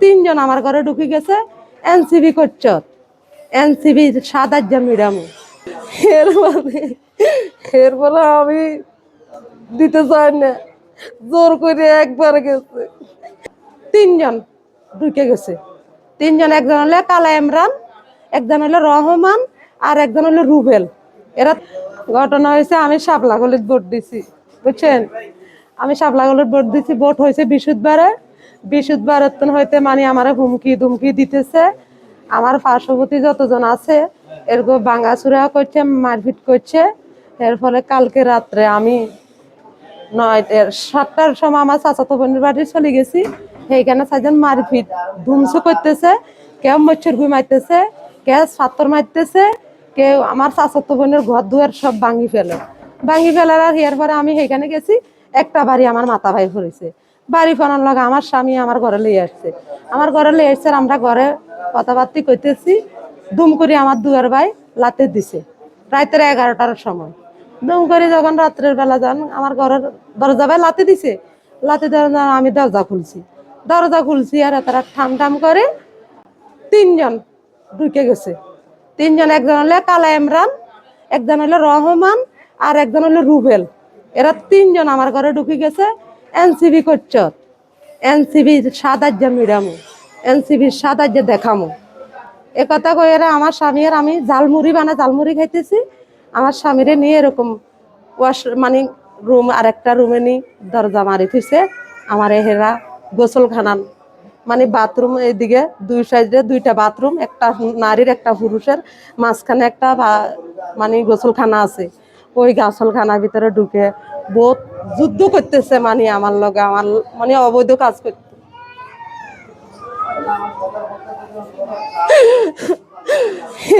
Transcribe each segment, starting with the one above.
তিনজন আমার ঘরে ঢুকে গেছে, এনসিবি করছ। এনসিবি সাত আটজন মিডাম এরপরে আমি দিতে চাই না, জোর করে একবার গেছে। তিনজন ঢুকে গেছে। তিনজন, একজন হলো কালা ইমরান, একজন হলো রহমান, আর একজন হলো রুবেল। এরা ঘটনা হয়েছে, আমি শাপলা গলিত ভোট দিছি, বুঝছেন? আমি শাপলা গলিত ভোট দিছি, ভোট হয়েছে বৃহস্পতিবারে। বৃহস্পতিবারের তখন হইতে মানে আমার হুমকি ধুমকি দিতেছে। আমার পার্শ্ববর্তী যতজন আছে, এরকম বাঙ্গাচুরা করছে, মারপিট করছে। এর ফলে কালকে রাত্রে আমি নয় সাতটার সময় আমার চাচাতো বোনের বাড়ি চলে গেছি। সেইখানে চারজন মারপিট ধুমসু করতেছে, কেউ মচ্ছর ঘুই মারতেছে, কেউ সাত্তর মারতেছে, কেউ আমার চাচাতো বোনের ঘর দুয়ার সব ভাঙি ফেলে। ভাঙি ফেলার আর এর পরে আমি সেইখানে গেছি, একটা বাড়ি আমার মাথা ভাই পড়েছে বাড়ি ফোনার লগে আমার স্বামী আমার ঘরে লিয়ে আসছে। আমার ঘরে লিয়ে আসছে আমরা ঘরে কথাবার্তি করতেছি দুম করে আমার দুয়ার ভাই লাতে দিছে। রাতের এগারোটার সময়। দুম করে যখন রাত্রের বেলা যান আমার ঘরের দরজা ভাই লাতে দিছে, লাতে জন্য আমি দরজা খুলছি। দরজা খুলছি আর তারা ঠাম ঠাম করে তিনজন ঢুকে গেছে। তিনজন, একজন হলো কালা ইমরান, একজন হলো রহমান আর একজন হলো রুবেল। এরা তিনজন আমার ঘরে ঢুকে গেছে। এনসিবি করছ? এনসিবি সাত আটজন মিডামো এনসিবির আটজন দেখামো। এ কথা এরা আমার স্বামী আর আমি ঝালমুড়ি বানা ঝালমুড়ি খাইতেছি। আমার স্বামীরে নিয়ে এরকম ওয়াশ মানে রুম আর একটা রুমে নি দরজা মারি থুইছে। আমার এহেরা গোসলখানান মানে বাথরুম এদিকে দুই সাইডে দুইটা বাথরুম একটা নারীর, একটা পুরুষের, মাঝখানে একটা মানে গোসলখানা আছে। ওই গাছলখানার ভিতরে ঢুকে বহুত যুদ্ধ করতেছে মানে আমার লগে, আমার মানে অবৈধ কাজ করতে।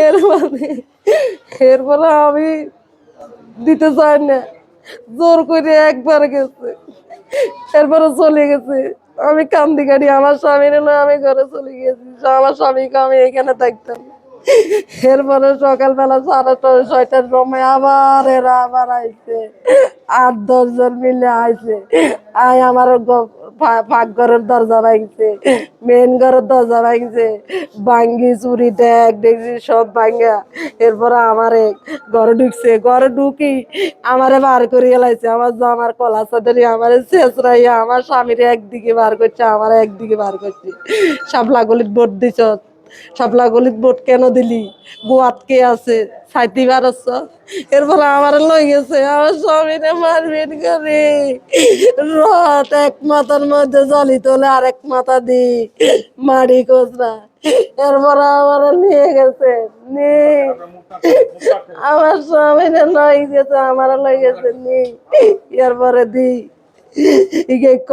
এরপরে এরপরে আমি দিতে চাই না। জোর করে একবার গেছে, এরপরে চলে গেছে। আমি কান্দি কাটি আমার স্বামীর না আমি ঘরে চলে গেছি আমার স্বামীকে আমি এখানে থাকতাম। এরপরে সকালবেলা সাড়ে ছয়- ছয়টার সময় আবার এরা আবার আইছে। আট, দশজন মিলে আইছে। আয় আমার ফাঁক ঘরের দরজা ভাঙছে। মেন ঘরের দরজা ভাঙছে। ভাঙ্গি, চুরি দেখ দেখছি সব ভাঙ্গা। এরপরে আমারে ঘরে ঢুকছে। ঘরে ঢুকি আমারে বার করে এলাইছে আমার জামার কলা চাদরি আমার শেষ রাইয়া আমার স্বামীরে একদিকে বার করছে, আমার একদিকে বার করছে। শাপলা গলিত ভোট শাপলা গলিত ভোট কেন দিলি? গোয়াত কে আছে? সাইতি বারস। এরপর আমার লই গেছে, আমার স্বামীরে মারপিট করে। রথ এক মাথার মধ্যে জলি তোলে, আর এক মাথা দি মাড়ি কোচরা এরপর আমার নিয়ে গেছে নিয়ে আমার স্বামীরে লই গেছে, আমার লই গেছে নি এরপরে দি ইকে ক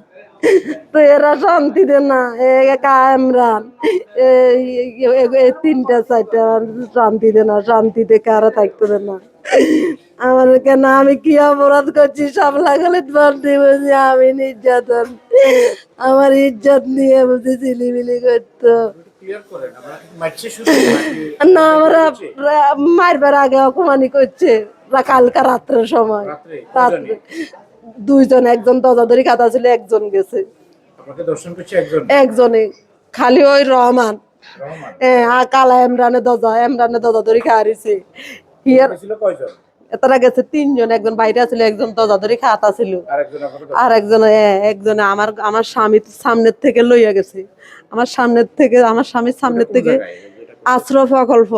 তো এরা শান্তি দে না। কামরান তিনটা চারটা শান্তি দে না শান্তিতে কারা থাকতে দে না। আমার কেন আমি কি অপরাধ করছি? সব লাগালে আমি নির্যাতন। আমার ইজ্জত নিয়ে বুঝি চিলিমিলি করতো। না আমরা মারবার আগে অপমানি করছে কালকা রাত্রের সময়। রাত্রে? দুইজন একজন দজাদরি খাতা ছিল একজন গেছে। একজন? খালি ওই রহমান। হ্যাঁ কালা এমরানে দজা এমরানে দজা ধরে খাওয়ারিছে হিয়ার তারা গেছে তিনজন একজন বাইরে ছিল একজন দজা ধরে খাতা ছিল। আর একজন একজন আমার আমার স্বামী সামনের থেকে লইয়া গেছে। আমার সামনের থেকে আমার স্বামীর সামনের থেকে? আশ্রয় প্রকল্প